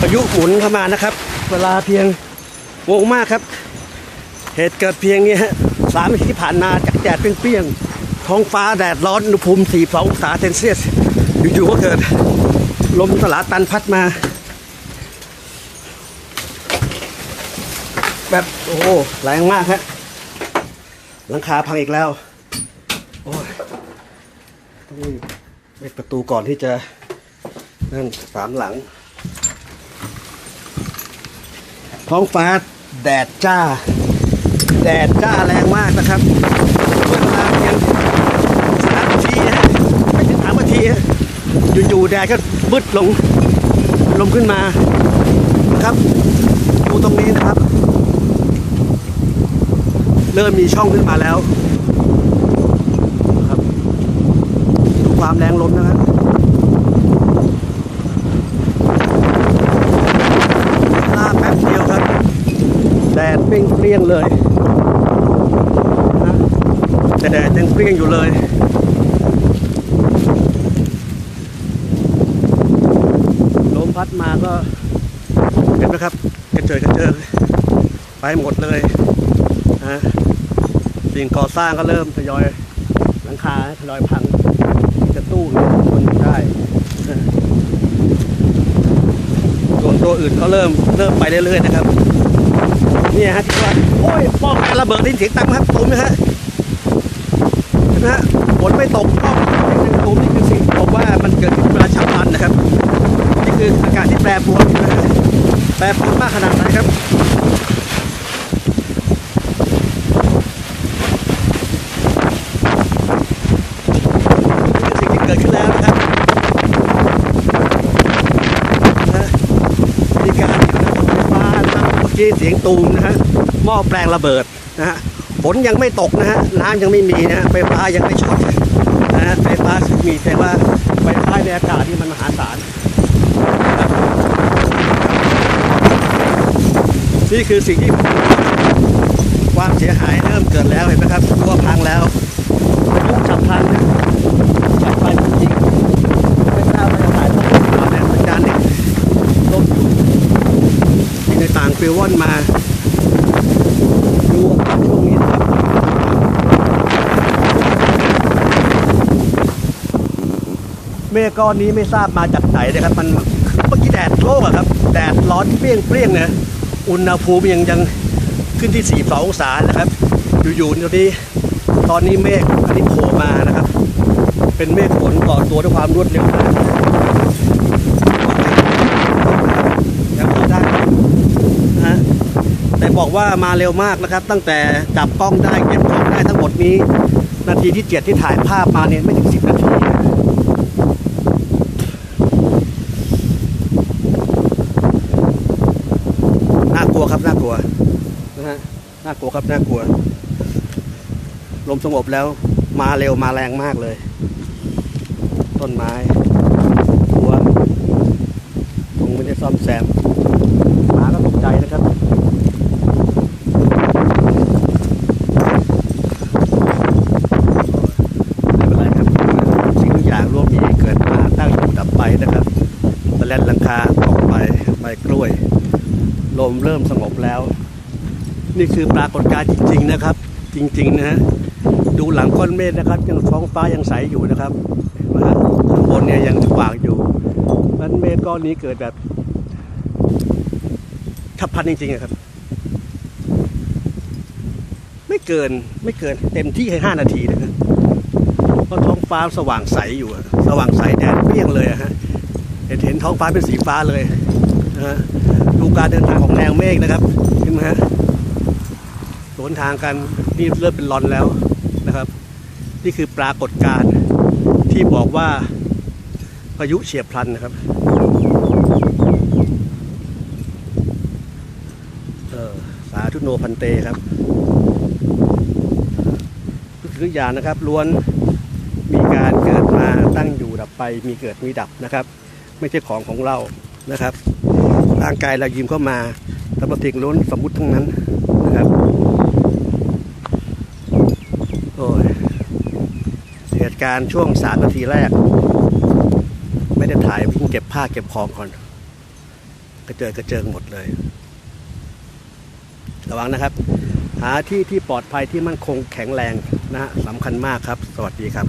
พายุหมุนเข้ามานะครับ เวลาเพียงโงมากครับ เหตุเกิดเพียงเนี้ฮะสามทีที่ผ่านมาจากแดดเปรี้ยงๆท้องฟ้าแดดร้อนอุณหภูมิ 42 องศาเซนเซียส อยู่ๆก็เกิด ลมสลาตันพัดมา แบบโอ้โหแรงมากฮะหลังคาพังอีกแล้ว โอ้ยต้องรีบปิดประตูก่อนที่จะนั่นสามหลัง ท้องฟ้าแดดจ้า แดดจ้าแรงมากนะครับเวลาเพียงสามนาทีฮะไม่ถึงสามนาทีฮะอยู่ๆแดดก็มืดลงลมขึ้นมานะครับดูตรงนี้นะครับ เริ่มมีช่องขึ้นมาแล้ว ครับดูความแรงลมนะครับลาแป๊บเดียวครับ แดดเปรี้ยงเลยนะแต่แดดยังเปรี้ยงอยู่เลยลมพัดมาก็เห็นไหมครับกระเจิดกระเจิงไปหมดเลยนะสิ่งก่อสร้างก็เริ่มทยอยหลังคาทยอยพังจะตู้คนได้ส่วนตัวอื่นก็เริ่มเริ่มไปเรื่อยๆนะครับ นี่ฮะที่ว่าโอ้ยป้องระเบิดดินเสียงตังครับตูมนะฮะเห็นไหมฮะฝนไม่ตกป้องตูมนี่คือสิ่งที่บอกว่ามันเกิดขึ้นเวลาฉับพลันนะครับ นี่คืออากาศที่แปรปรวนนะฮะแปรปรวนมากขนาดไหนครับ นี่คือสิ่งที่เกิดขึ้นแล้วนะครับนะมีการระบบไฟฟ้านะครับเมื่อ กี้เสียงตูมนะฮะหม้อแปลงระเบิดนะฮะฝนยังไม่ตกนะฮะน้ำยังไม่มีนะฮะไฟฟ้ายังไม่ช็อตนะฮะไฟฟ้ามีแต่ว่าไฟฟ้าในอากาศที่มันมหาศาลนี่คือสิ่งที่ความเสียหายเริ่มเกิดแล้วเห็นไหมครับรั้วพังแล้วพายุฉับพลันฉับพลันจริงๆไม่ทราบว่าจะถ่ายทอดสดมาเนี่ยสัญญาณเน็ตล่มอยู่ที่ในต่างฟิววอนมาดูอากาศช่วงนี้นะครับ เมฆก้อนนี้ไม่ทราบมาจากไหนนะครับ มันเมื่อกี้แดดโลกอะครับ แดดร้อนเปรี้ยงเปรี้ยงๆเนี่ยอุณหภูมิยังยังขึ้นที่ 42 องศานะครับ อยู่ๆตอนนี้ตอนนี้เมฆอันนี้โผล่มานะครับ เป็นเมฆฝนก่อตัวด้วยความรวดเร็วมากยังพูดได้ฮะแต่บอกว่ามาเร็วมากนะครับ ตั้งแต่จับกล้องได้เก็บกล้องได้ทั้งหมดนี้ นาทีที่เจ็ดที่ถ่ายภาพมาเนี่ยไม่ถึงสิบนาที น่ากลัวครับน่ากลัวนะฮะ น่ากลัวครับน่ากลัว ลมสงบแล้ว มาเร็วมาแรงมากเลย ต้นไม้หัวคงไม่ได้ซ่อมแซมหมาก็ตกใจนะครับไม่เป็นไรครับสิ่งทุกอย่างร่วมมีเกิดมาตั้งอยู่ดับไปนะครับตะแลนหลังคาตกไปใบกล้วย ลมเริ่มสงบแล้ว นี่คือปรากฏการณ์จริง ๆนะครับ จริง ๆ นะฮะดูหลังก้อนเมฆนะครับ ยังท้องฟ้ายังใสอยู่นะครับนไหมฮะข้างบนเนี่ยยังสว่างอยู่นั้นเมฆก้อนนี้เกิดแบบฉับพันจริงๆครับ ไม่เกินไม่เกินเต็มที่ให้ห้านาทีนะครับเพราะท้องฟ้าสว่างใสอยู่อะสว่างใสแดดเปรี้ยงเลยอะฮะเห็นเห็นท้องฟ้าเป็นสีฟ้าเลยนะฮะดูการเดินทางของแนวเมฆนะครับเห็นไหมฮะ นทางกันนี่เริ่มเป็นลอนแล้วนะครับ นี่คือปรากฏการณ์ที่บอกว่าพายุเฉียบพลันนะครับเออสาธุโนพันเตครับทุกสิ่งทุกอย่างนะครับล้วนมีการเกิดมาตั้งอยู่ดับไป มีเกิดมีดับนะครับ ไม่ใช่ของของเรานะครับ ร่างกายเรายิ้มเข้ามาแต่ปฏิล้วนสมมุติทั้งนั้นนะครับ โอ้ยเห ตุการณ์ช่วงสามนาทีแรก ไม่ได้ถ่ายวิ่งเก็บผ้าเก็บของก่อน กระเจิงกระเจิงหมดเลย ระวังนะครับ หาที่ที่ปลอดภัยที่มั่นคงแข็งแรงนะฮะสำคัญมากครับ สวัสดีครับ